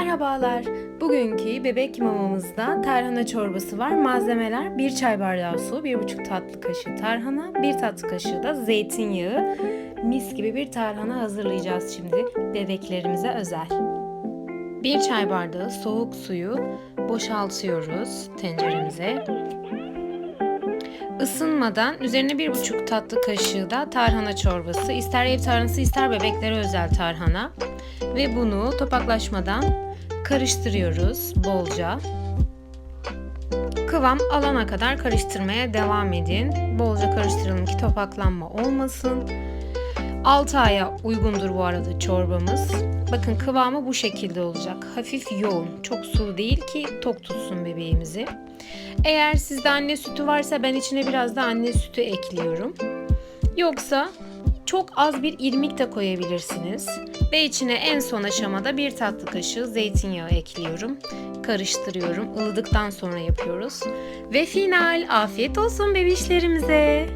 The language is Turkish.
Merhabalar. Bugünkü bebek mamamızda tarhana çorbası var. Malzemeler 1 çay bardağı su, 1,5 tatlı kaşığı tarhana, 1 tatlı kaşığı da zeytinyağı. Mis gibi bir tarhana hazırlayacağız şimdi bebeklerimize özel. 1 çay bardağı soğuk suyu boşaltıyoruz tenceremize. Isınmadan üzerine 1,5 tatlı kaşığı da tarhana çorbası. İster ev tarhanası ister bebeklere özel tarhana. Ve bunu topaklaşmadan karıştırıyoruz bolca. Kıvam alana kadar karıştırmaya devam edin. Bolca karıştıralım ki topaklanma olmasın. 6 aya uygundur bu arada çorbamız. Bakın kıvamı bu şekilde olacak. Hafif yoğun, çok sulu değil ki tok tutsun bebeğimizi. Eğer sizde anne sütü varsa ben içine biraz da anne sütü ekliyorum. Yoksa çok az bir irmik de koyabilirsiniz. Ve içine en son aşamada bir tatlı kaşığı zeytinyağı ekliyorum. Karıştırıyorum. Ilıdıktan sonra yapıyoruz. Ve final. Afiyet olsun bebişlerimize.